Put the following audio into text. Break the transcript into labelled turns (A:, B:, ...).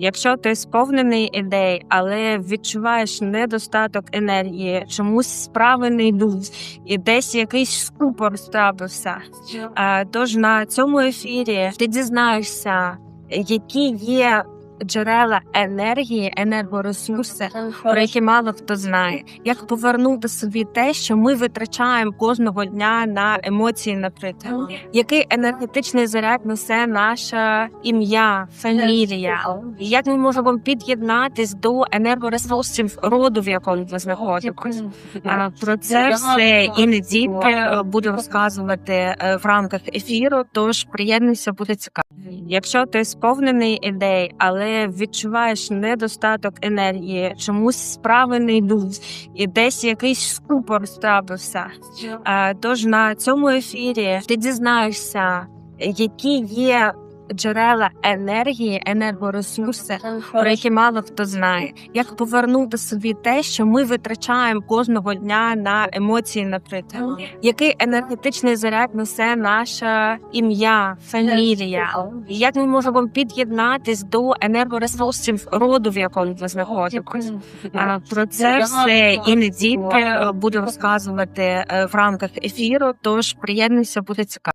A: Якщо ти сповнений ідей, але відчуваєш недостаток енергії, чомусь справи не йдуть, і десь якийсь скупор ставився. Е, Тож на цьому ефірі ти дізнаєшся, які є джерела енергії, енергоресурси, про які мало хто знає, як повернути собі те, що ми витрачаємо кожного дня на емоції, наприклад, який енергетичний заряд несе наше ім'я, фамілія, як ми можемо під'єднатись до енергоресурсів роду, в якому ми знаходимося. Про це все і не тільки е, буду розказувати е, в рамках ефіру. Тож приєднуйся, буде цікаво. Якщо ти сповнений ідей, але відчуваєш недостаток енергії, чомусь справи не йдуть, і десь якийсь скупор ставився. Е, Тож на цьому ефірі ти дізнаєшся, які є джерела енергії, енергоресурси, про які мало хто знає, як повернути собі те, що ми витрачаємо кожного дня на емоції, наприклад, який енергетичний заряд несе наше ім'я, фамілія, як ми можемо під'єднатись до енергоресурсів роду, в якому ми знаходимося. Про це все і не тільки е, буду розказувати е, в рамках ефіру. Тож приєднуйся, буде цікаво.